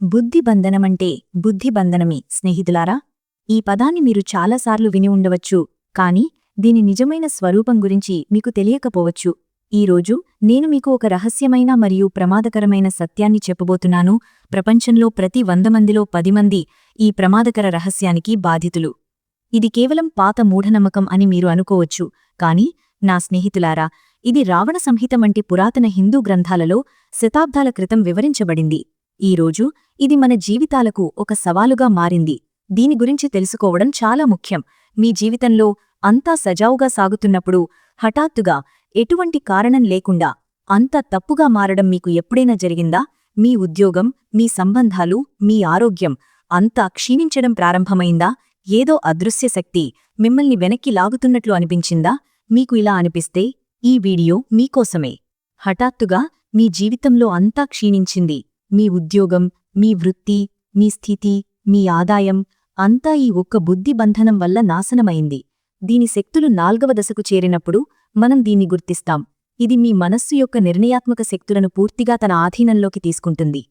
బుద్ధిబంధనమంటే బుద్ధిబంధనమే స్నేహితులారా. ఈ పదాన్ని మీరు చాలాసార్లు విని ఉండవచ్చు కాని దీని నిజమైన స్వరూపం గురించి మీకు తెలియకపోవచ్చు. ఈరోజు నేను మీకు ఒక రహస్యమైన మరియు ప్రమాదకరమైన సత్యాన్ని చెప్పబోతున్నాను. ప్రపంచంలో ప్రతి వంద మందిలో పది మంది ఈ ప్రమాదకర రహస్యానికి బాధితులు. ఇది కేవలం పాత మూఢనమ్మకం అని మీరు అనుకోవచ్చు కాని నా స్నేహితులారా ఇది రావణ సంహితం వంటి పురాతన హిందూ గ్రంథాలలో శతాబ్దాల క్రితం వివరించబడింది. ఈరోజు ఇది మన జీవితాలకు ఒక సవాలుగా మారింది. దీని గురించి తెలుసుకోవడం చాలా ముఖ్యం. మీ జీవితంలో అంతా సజావుగా సాగుతున్నప్పుడు హఠాత్తుగా ఎటువంటి కారణం లేకుండా అంత తప్పుగా మారడం మీకు ఎప్పుడైనా జరిగిందా? మీ ఉద్యోగం మీ సంబంధాలు మీ ఆరోగ్యం అంతా క్షీణించడం ప్రారంభమైందా? ఏదో అదృశ్య శక్తి మిమ్మల్ని వెనక్కి లాగుతున్నట్లు అనిపించిందా? మీకు ఇలా అనిపిస్తే ఈ వీడియో మీకోసమే. హఠాత్తుగా మీ జీవితంలో అంతా క్షీణించింది. మీ ఉద్యోగం మీ వృత్తి మీ స్థితి మీ ఆదాయం అంతా ఈ ఒక్క బుద్ధి బంధనం వల్ల నాశనమైంది. దీని శక్తులు నాల్గవ దశకు చేరినప్పుడు మనం దీన్ని గుర్తిస్తాం. ఇది మీ మనస్సు యొక్క నిర్ణయాత్మక శక్తులను పూర్తిగా తన ఆధీనంలోకి తీసుకుంటుంది.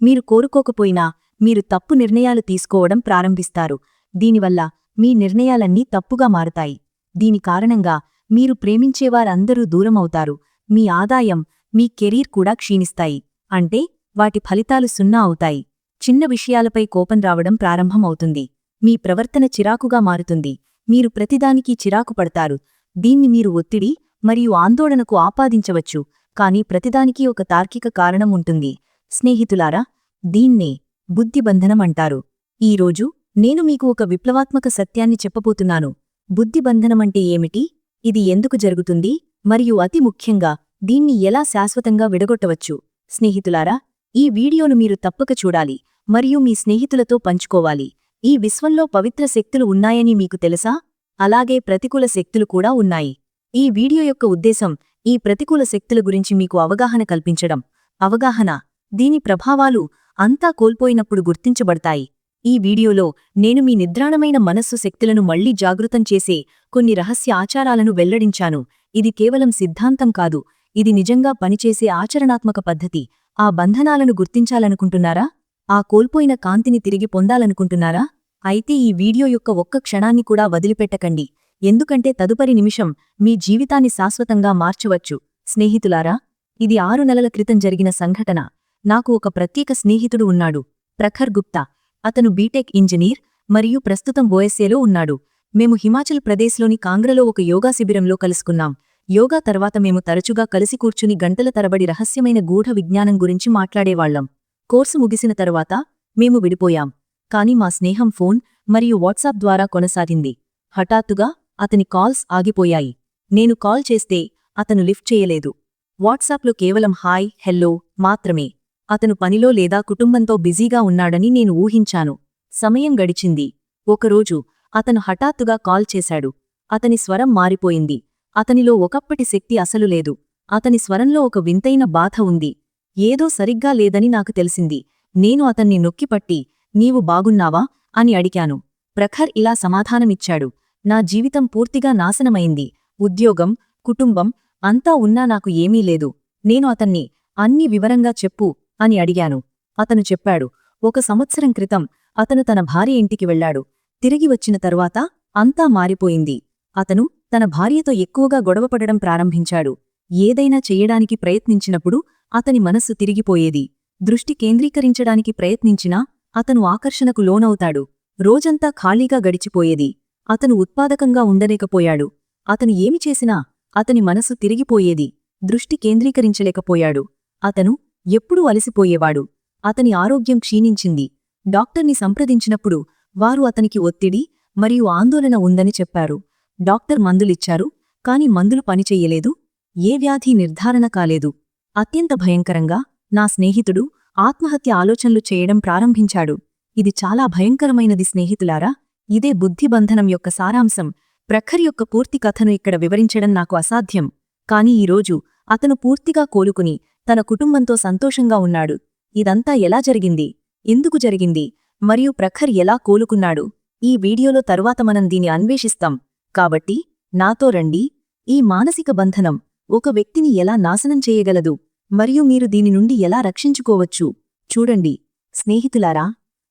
మీరు కోరుకోకపోయినా మీరు తప్పు నిర్ణయాలు తీసుకోవడం ప్రారంభిస్తారు. దీనివల్ల మీ నిర్ణయాలన్నీ తప్పుగా మారతాయి. దీని కారణంగా మీరు ప్రేమించేవారందరూ దూరమవుతారు. మీ ఆదాయం మీ కెరీర్ కూడా క్షీణిస్తాయి. అంటే వాటి ఫలితాలు సున్నా అవుతాయి. చిన్న విషయాలపై కోపం రావడం ప్రారంభమవుతుంది. మీ ప్రవర్తన చిరాకుగా మారుతుంది. మీరు ప్రతిదానికీ చిరాకు పడతారు. దీన్ని మీరు ఒత్తిడి మరియు ఆందోళనకు ఆపాదించవచ్చు. కాని ప్రతిదానికీ ఒక తార్కిక కారణం ఉంటుంది. స్నేహితులారా దీన్నే బుద్ధిబంధనం అంటారు. ఈరోజు నేను మీకు ఒక విప్లవాత్మక సత్యాన్ని చెప్పబోతున్నాను. బుద్ధిబంధనమంటే ఏమిటి? ఇది ఎందుకు జరుగుతుంది? మరియు అతి ముఖ్యంగా దీన్ని ఎలా శాశ్వతంగా విడగొట్టవచ్చు? స్నేహితులారా ఈ వీడియోను మీరు తప్పక చూడాలి మరియు మీ స్నేహితులతో పంచుకోవాలి. ఈ విశ్వంలో పవిత్ర శక్తులు ఉన్నాయని మీకు తెలుసా? అలాగే ప్రతికూల శక్తులు కూడా ఉన్నాయి. ఈ వీడియో యొక్క ఉద్దేశం ఈ ప్రతికూల శక్తుల గురించి మీకు అవగాహన కల్పించడం. అవగాహన దీని ప్రభావాలు అంతా కోల్పోయినప్పుడు గుర్తించబడతాయి. ఈ వీడియోలో నేను మీ నిద్రాణమైన మనస్సు శక్తులను మళ్ళీ జాగృతం చేసే కొన్ని రహస్య ఆచారాలను వెల్లడించాను. ఇది కేవలం సిద్ధాంతం కాదు ఇది నిజంగా పనిచేసే ఆచరణాత్మక పద్ధతి. ఆ బంధనాలను గుర్తించాలనుకుంటున్నారా? ఆ కోల్పోయిన కాంతిని తిరిగి పొందాలనుకుంటున్నారా? అయితే ఈ వీడియో యొక్క ఒక్క క్షణాన్ని కూడా వదిలిపెట్టకండి. ఎందుకంటే తదుపరి నిమిషం మీ జీవితాన్ని శాశ్వతంగా మార్చవచ్చు. స్నేహితులారా ఇది ఆరు నెలల క్రితం జరిగిన సంఘటన. నాకు ఒక ప్రత్యేక స్నేహితుడు ఉన్నాడు. ప్రఖర్ గుప్తా. అతను బీటెక్ ఇంజనీర్ మరియు ప్రస్తుతం ఓఎస్ఏలో ఉన్నాడు. మేము హిమాచల్ ప్రదేశ్లోని కాంగ్రలో ఒక యోగా శిబిరంలో కలుసుకున్నాం. యోగా తర్వాత మేము తరచుగా కలిసి కూర్చుని గంటల తరబడి రహస్యమైన గూఢ విజ్ఞానం గురించి మాట్లాడేవాళ్ళం కోర్సు ముగిసిన తరువాత మేము విడిపోయాం. కాని మా స్నేహం ఫోన్ మరియు వాట్సాప్ ద్వారా కొనసాగింది. హఠాత్తుగా అతని కాల్స్ ఆగిపోయాయి. నేను కాల్ చేస్తే అతను లిఫ్ట్ చేయలేదు. వాట్సాప్లో కేవలం హాయ్ హెల్లో మాత్రమే. అతను పనిలో లేదా కుటుంబంతో బిజీగా ఉన్నాడని నేను ఊహించాను. సమయం గడిచింది. ఒకరోజు అతను హఠాత్తుగా కాల్ చేశాడు. అతని స్వరం మారిపోయింది. అతనిలో ఒకప్పటి శక్తి అసలు లేదు. అతని స్వరంలో ఒక వింతైన బాధ ఉంది. ఏదో సరిగ్గా లేదని నాకు తెలిసింది. నేను అతన్ని నొక్కిపట్టి నీవు బాగున్నావా? అని అడిగాను. ప్రఖర్ ఇలా సమాధానమిచ్చాడు. నా జీవితం పూర్తిగా నాశనమైంది. ఉద్యోగం కుటుంబం అంతా ఉన్నా నాకు ఏమీ లేదు. నేను అతన్ని అన్ని వివరంగా చెప్పు అని అడిగాను. అతను చెప్పాడు. ఒక సంవత్సరం క్రితం అతను తన భార్య ఇంటికి వెళ్ళాడు తిరిగి వచ్చిన తరువాత అంతా మారిపోయింది. అతను తన భార్యతో ఎక్కువగా గొడవపడడం ప్రారంభించాడు. ఏదైనా చెయ్యడానికి ప్రయత్నించినప్పుడు అతని మనస్సు తిరిగిపోయేది. దృష్టి కేంద్రీకరించడానికి ప్రయత్నించినా అతను ఆకర్షణకు లోనవుతాడు. రోజంతా ఖాళీగా గడిచిపోయేది. అతను ఉత్పాదకంగా ఉండలేకపోయాడు. అతను ఏమి చేసినా అతని మనసు తిరిగిపోయేది. దృష్టి కేంద్రీకరించలేకపోయాడు. అతను ఎప్పుడూ అలసిపోయేవాడు. అతని ఆరోగ్యం క్షీణించింది. డాక్టర్ని సంప్రదించినప్పుడు వారు అతనికి ఒత్తిడి మరియు ఆందోళన ఉందని చెప్పారు. డాక్టర్ మందులిచ్చారు కాని మందులు పనిచెయ్యలేదు ఏ వ్యాధి నిర్ధారణ కాలేదు. అత్యంత భయంకరంగా నా స్నేహితుడు ఆత్మహత్య ఆలోచనలు చేయడం ప్రారంభించాడు. ఇది చాలా భయంకరమైనది స్నేహితులారా ఇదే బుద్ధిబంధనం యొక్క సారాంశం. ప్రఖర్ యొక్క పూర్తి కథను ఇక్కడ వివరించడం నాకు అసాధ్యం. కాని ఈరోజు అతను పూర్తిగా కోలుకుని తన కుటుంబంతో సంతోషంగా ఉన్నాడు. ఇదంతా ఎలా జరిగింది? ఎందుకు జరిగింది? మరియు ప్రఖర్ ఎలా కోలుకున్నాడు? ఈ వీడియోలో తరువాత మనం దీని అన్వేషిస్తాం. కాబట్టి నాతో రండి. ఈ మానసిక బంధనం ఒక వ్యక్తిని ఎలా నాశనం చేయగలదు? మరియు మీరు దీని నుండి ఎలా రక్షించుకోవచ్చు? చూడండి. స్నేహితులారా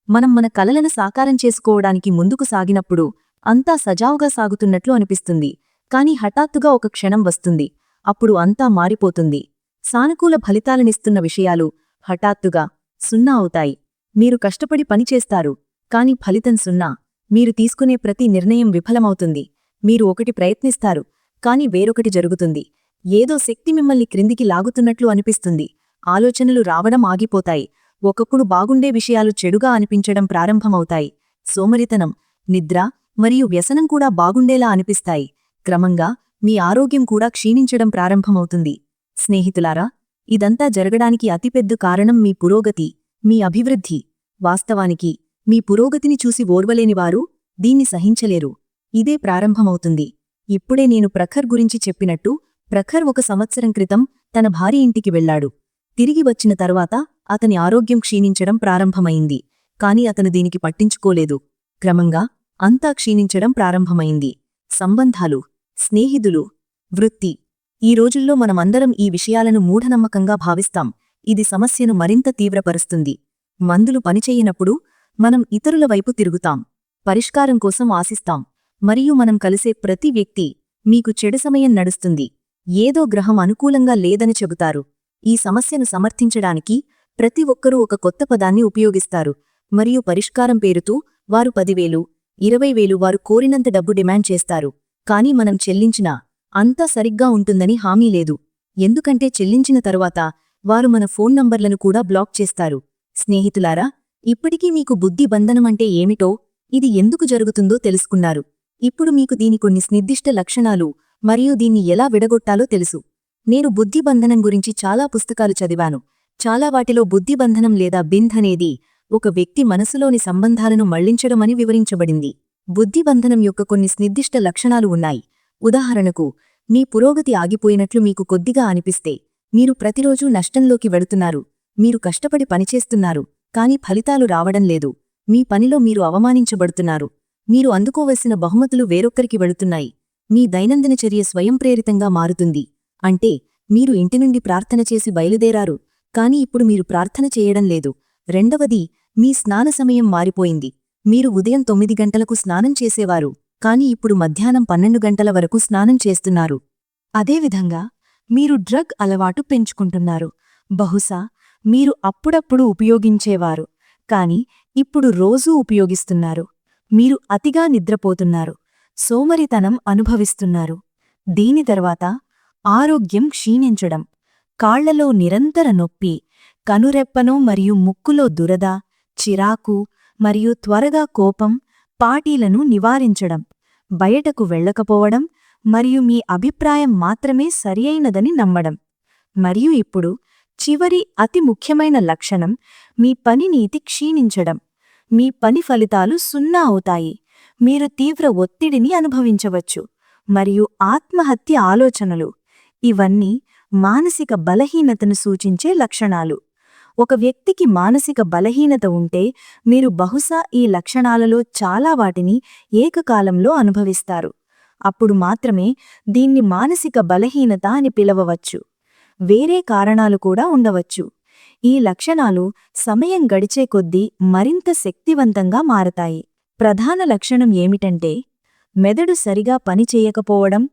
మనం మన కలలను సాకారం చేసుకోవడానికి ముందుకు సాగినప్పుడు అంతా సజావుగా సాగుతున్నట్లు అనిపిస్తుంది. కాని హఠాత్తుగా ఒక క్షణం వస్తుంది. అప్పుడు అంతా మారిపోతుంది. సానుకూల ఫలితాలనిస్తున్న విషయాలు హఠాత్తుగా సున్నా అవుతాయి. మీరు కష్టపడి పనిచేస్తారు కాని ఫలితం సున్నా. మీరు తీసుకునే ప్రతి నిర్ణయం విఫలమవుతుంది. మీరు ఒకటి ప్రయత్నిస్తారు కాని వేరొకటి జరుగుతుంది. ఏదో శక్తి మిమ్మల్ని క్రిందికి లాగుతున్నట్లు అనిపిస్తుంది. ఆలోచనలు రావడం ఆగిపోతాయి. ఒకప్పుడు బాగుండే విషయాలు చెడుగా అనిపించడం ప్రారంభమవుతాయి. సోమరితనం నిద్ర మరియు వ్యసనం కూడా బాగుండేలా అనిపిస్తాయి. క్రమంగా మీ ఆరోగ్యం కూడా క్షీణించడం ప్రారంభమవుతుంది. స్నేహితులారా ఇదంతా జరగడానికి అతిపెద్ద కారణం మీ పురోగతి మీ అభివృద్ధి. వాస్తవానికి మీ పురోగతిని చూసి ఓర్వలేనివారు దీన్ని సహించలేరు. ఇదే ప్రారంభమవుతుంది. ఇప్పుడే నేను ప్రఖర్ గురించి చెప్పినట్టు ప్రఖర్ ఒక సంవత్సరం క్రితం తన భార్య ఇంటికి వెళ్ళాడు తిరిగి వచ్చిన తర్వాత అతని ఆరోగ్యం క్షీణించడం ప్రారంభమైంది. కాని అతను దీనికి పట్టించుకోలేదు. క్రమంగా అంతా క్షీణించడం ప్రారంభమైంది. సంబంధాలు స్నేహితులు వృత్తి. ఈ రోజుల్లో మనమందరం ఈ విషయాలను మూఢనమ్మకంగా భావిస్తాం. ఇది సమస్యను మరింత తీవ్రపరుస్తుంది. మందులు పనిచేయనప్పుడు మనం ఇతరుల వైపు తిరుగుతాం. పరిష్కారం కోసం ఆశిస్తాం. మరియు మనం కలిసే ప్రతి వ్యక్తి మీకు చెడు సమయం నడుస్తుంది. ఏదో గ్రహం అనుకూలంగా లేదని చెబుతారు. ఈ సమస్యను సమర్థించడానికి ప్రతి ఒక్కరూ ఒక కొత్త పదాన్ని ఉపయోగిస్తారు. మరియు పరిష్కారం పేరుతూ వారు పదివేలు ఇరవై వేలు వారు కోరినంత డబ్బు డిమాండ్ చేస్తారు. కాని మనం చెల్లించినా అంతా సరిగ్గా ఉంటుందని హామీ లేదు. ఎందుకంటే చెల్లించిన తరువాత వారు మన ఫోన్ నంబర్లను కూడా బ్లాక్ చేస్తారు. స్నేహితులారా ఇప్పటికీ మీకు బుద్ధి బంధనమంటే ఏమిటో ఇది ఎందుకు జరుగుతుందో తెలుసుకున్నారు. ఇప్పుడు మీకు దీని కొన్ని నిర్దిష్ట లక్షణాలు మరియు దీన్ని ఎలా విడగొట్టాలో తెలుసు. నేను బుద్ధిబంధనం గురించి చాలా పుస్తకాలు చదివాను. చాలా వాటిలో బుద్ధిబంధనం లేదా బింధ్ అనేది ఒక వ్యక్తి మనసులోని సంబంధాలను మళ్ళించడమని వివరించబడింది. బుద్ధిబంధనం యొక్క కొన్ని నిర్దిష్ట లక్షణాలు ఉన్నాయి. ఉదాహరణకు మీ పురోగతి ఆగిపోయినట్లు మీకు కొద్దిగా అనిపిస్తే మీరు ప్రతిరోజూ నష్టంలోకి వెడుతున్నారు. మీరు కష్టపడి పనిచేస్తున్నారు కాని ఫలితాలు రావడం లేదు. మీ పనిలో మీరు అవమానించబడుతున్నారు. మీరు అందుకోవలసిన బహుమతులు వేరొక్కరికి వెళుతున్నాయి. మీ దైనందిన చర్య స్వయంప్రేరితంగా మారుతుంది. అంటే మీరు ఇంటి నుండి ప్రార్థన చేసి బయలుదేరారు కాని ఇప్పుడు మీరు ప్రార్థన చేయడం లేదు. రెండవది మీ స్నాన సమయం మారిపోయింది. మీరు ఉదయం తొమ్మిది గంటలకు స్నానం చేసేవారు కాని ఇప్పుడు మధ్యాహ్నం పన్నెండు గంటల వరకు స్నానం చేస్తున్నారు. అదేవిధంగా మీరు డ్రగ్ అలవాటు పెంచుకుంటున్నారు. బహుశా మీరు అప్పుడప్పుడు ఉపయోగించేవారు కాని ఇప్పుడు రోజూ ఉపయోగిస్తున్నారు. మీరు అతిగా నిద్రపోతున్నారు. సోమరితనం అనుభవిస్తున్నారు. దీని తర్వాత ఆరోగ్యం క్షీణించడం. కాళ్ళలో నిరంతర నొప్పి కనురెప్పనో మరియు ముక్కులో దురద చిరాకు మరియు త్వరగా కోపం పాటీలను నివారించడం. బయటకు వెళ్ళకపోవడం మరియు మీ అభిప్రాయం మాత్రమే సరియైనదని నమ్మడం. మరియు ఇప్పుడు చివరి అతి ముఖ్యమైన లక్షణం మీ పనినీతి క్షీణించడం. మీ పని ఫలితాలు సున్నా అవుతాయి. మీరు తీవ్ర ఒత్తిడిని అనుభవించవచ్చు. మరియు ఆత్మహత్య ఆలోచనలు. ఇవన్నీ మానసిక బలహీనతను సూచించే లక్షణాలు. ఒక వ్యక్తికి మానసిక బలహీనత ఉంటే మీరు బహుశా ఈ లక్షణాలలో చాలా వాటిని ఏకకాలంలో అనుభవిస్తారు. అప్పుడు మాత్రమే దీన్ని మానసిక బలహీనత అని పిలవవచ్చు. వేరే కారణాలు కూడా ఉండవచ్చు. ఈ లక్షణాలు సమయం గడిచే కొద్దీ మరింత శక్తివంతంగా మారతాయి. ప్రధాన లక్షణం ఏమిటంటే మెదడు సరిగా పనిచేయకపోవడం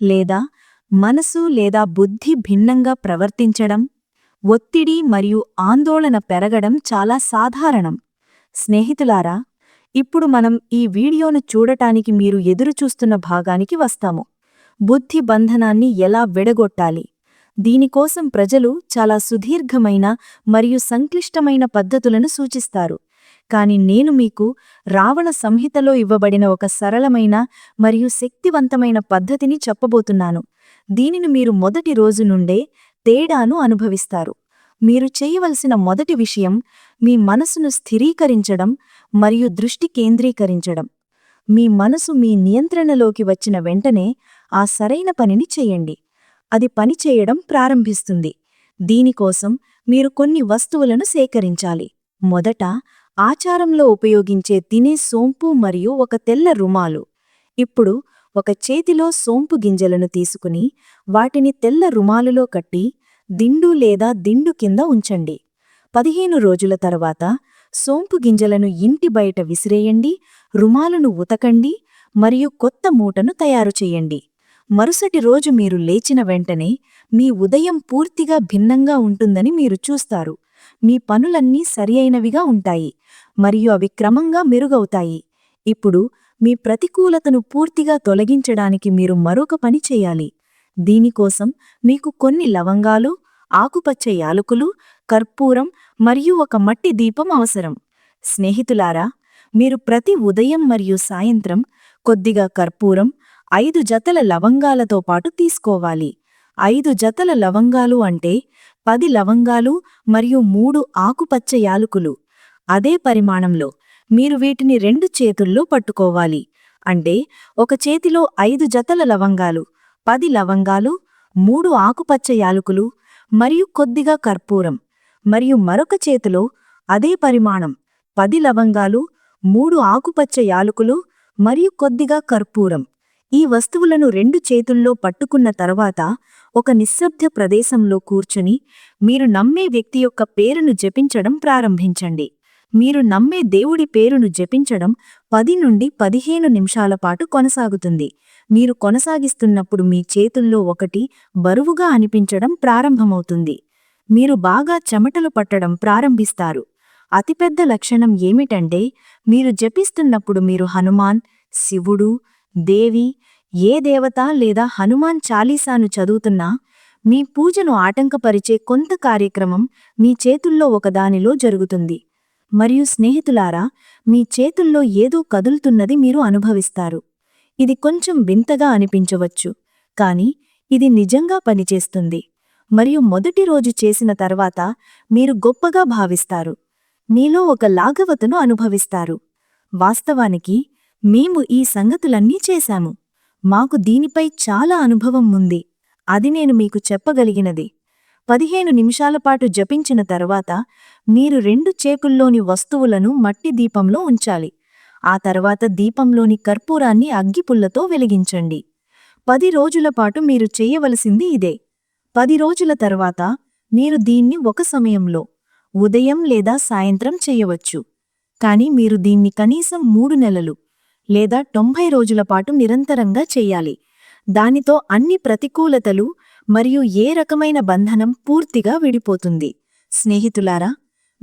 లేదా మనసు లేదా బుద్ధి భిన్నంగా ప్రవర్తించడం ఒత్తిడి మరియు ఆందోళన పెరగడం చాలా సాధారణం. స్నేహితులారా ఇప్పుడు మనం ఈ వీడియోను చూడటానికి మీరు ఎదురుచూస్తున్న భాగానికి వస్తాము. బుద్ధి బంధనాన్ని ఎలా విడగొట్టాలి? దీనికోసం ప్రజలు చాలా సుదీర్ఘమైన మరియు సంక్లిష్టమైన పద్ధతులను సూచిస్తారు. కాని నేను మీకు రావణ సంహితలో ఇవ్వబడిన ఒక సరళమైన మరియు శక్తివంతమైన పద్ధతిని చెప్పబోతున్నాను. దీనిని మీరు మొదటి రోజు నుండే తేడాను అనుభవిస్తారు. మీరు చేయవలసిన మొదటి విషయం మీ మనసును స్థిరీకరించడం మరియు దృష్టి కేంద్రీకరించడం. మీ మనసు మీ నియంత్రణలోకి వచ్చిన వెంటనే ఆ సరైన పనిని చేయండి. అది పనిచేయడం ప్రారంభిస్తుంది. దీనికోసం మీరు కొన్ని వస్తువులను సేకరించాలి. మొదట ఆచారంలో ఉపయోగించే తినే సోంపు మరియు ఒక తెల్ల రుమాలు. ఇప్పుడు ఒక చేతిలో సోంపు గింజలను తీసుకుని వాటిని తెల్ల రుమాలులో కట్టి దిండు లేదా దిండు కింద ఉంచండి. పదిహేను రోజుల తర్వాత సోంపు గింజలను ఇంటి బయట విసిరేయండి రుమాలును ఉతకండి మరియు కొత్త మూటను తయారు చేయండి. మరుసటి రోజు మీరు లేచిన వెంటనే మీ ఉదయం పూర్తిగా భిన్నంగా ఉంటుందని మీరు చూస్తారు. మీ పనులన్నీ సరియైనవిగా ఉంటాయి మరియు అవి క్రమంగా మెరుగవుతాయి. ఇప్పుడు మీ ప్రతికూలతను పూర్తిగా తొలగించడానికి మీరు మరొక పని చేయాలి. దీనికోసం మీకు కొన్ని లవంగాలు ఆకుపచ్చ యాలకులు కర్పూరం మరియు ఒక మట్టి దీపం అవసరం. స్నేహితులారా మీరు ప్రతి ఉదయం మరియు సాయంత్రం కొద్దిగా కర్పూరం ఐదు జతల లవంగాలతో పాటు తీసుకోవాలి. ఐదు జతల లవంగాలు అంటే పది లవంగాలు మరియు మూడు ఆకుపచ్చ యాలకులు. అదే పరిమాణంలో మీరు వీటిని రెండు చేతుల్లో పట్టుకోవాలి. అంటే ఒక చేతిలో ఐదు జతల లవంగాలు పది లవంగాలు మూడు ఆకుపచ్చ యాలకులు మరియు కొద్దిగా కర్పూరం. మరియు మరొక చేతిలో అదే పరిమాణం పది లవంగాలు మూడు ఆకుపచ్చ యాలకులు మరియు కొద్దిగా కర్పూరం. ఈ వస్తువులను రెండు చేతుల్లో పట్టుకున్న తర్వాత ఒక నిశ్శబ్ద ప్రదేశంలో కూర్చుని మీరు నమ్మే వ్యక్తి యొక్క పేరును జపించడం ప్రారంభించండి. మీరు నమ్మే దేవుడి పేరును జపించడం పది నుండి పదిహేను నిమిషాల పాటు కొనసాగుతుంది. మీరు కొనసాగిస్తున్నప్పుడు మీ చేతుల్లో ఒకటి బరువుగా అనిపించడం ప్రారంభమవుతుంది. మీరు బాగా చెమటలు పట్టడం ప్రారంభిస్తారు. అతిపెద్ద లక్షణం ఏమిటంటే మీరు జపిస్తున్నప్పుడు మీరు హనుమాన్ శివుడు దేవి ఏ దేవత లేదా హనుమాన్ చాలీసాను చదువుతున్నా మీ పూజను ఆటంకపరిచే కొంత కార్యక్రమం మీ చేతుల్లో ఒకదానిలో జరుగుతుంది. మరియు స్నేహితులారా మీ చేతుల్లో ఏదో కదులుతున్నది మీరు అనుభవిస్తారు. ఇది కొంచెం వింతగా అనిపించవచ్చు కాని ఇది నిజంగా పనిచేస్తుంది. మరియు మొదటి రోజు చేసిన తర్వాత మీరు గొప్పగా భావిస్తారు. మీలో ఒక లాఘవతను అనుభవిస్తారు. వాస్తవానికి మేము ఈ సంగతులన్నీ చేశాము. మాకు దీనిపై చాలా అనుభవం ఉంది. అది నేను మీకు చెప్పగలిగినది. పదిహేను నిమిషాల పాటు జపించిన తర్వాత మీరు రెండు చేకుల్లోని వస్తువులను మట్టి దీపంలో ఉంచాలి. ఆ తర్వాత దీపంలోని కర్పూరాన్ని అగ్గిపుల్లతో వెలిగించండి. పది రోజుల పాటు మీరు చేయవలసింది ఇదే. పది రోజుల తర్వాత మీరు దీన్ని ఒక సమయంలో ఉదయం లేదా సాయంత్రం చేయవచ్చు. కాని మీరు దీన్ని కనీసం మూడు నెలలు లేదా తొంభై రోజుల పాటు నిరంతరంగా చేయాలి. దానితో అన్ని ప్రతికూలతలు మరియు ఏ రకమైన బంధనం పూర్తిగా విడిపోతుంది. స్నేహితులారా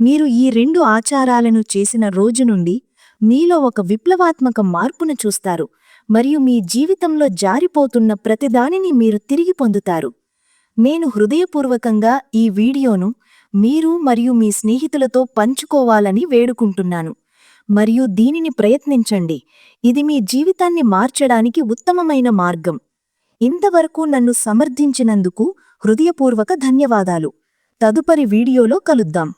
మీరు ఈ రెండు ఆచారాలను చేసిన రోజు నుండి మీలో ఒక విప్లవాత్మక మార్పును చూస్తారు మరియు మీ జీవితంలో జారిపోతున్న ప్రతిదానిని మీరు తిరిగి పొందుతారు. నేను హృదయపూర్వకంగా ఈ వీడియోను మీరు మరియు మీ స్నేహితులతో పంచుకోవాలని వేడుకుంటున్నాను. మరియు దీనిని ప్రయత్నించండి. ఇది మీ జీవితాన్ని మార్చడానికి ఉత్తమమైన మార్గం. ఇంతవరకు నన్ను సమర్థించినందుకు హృదయపూర్వక ధన్యవాదాలు. తదుపరి వీడియోలో కలుద్దాం.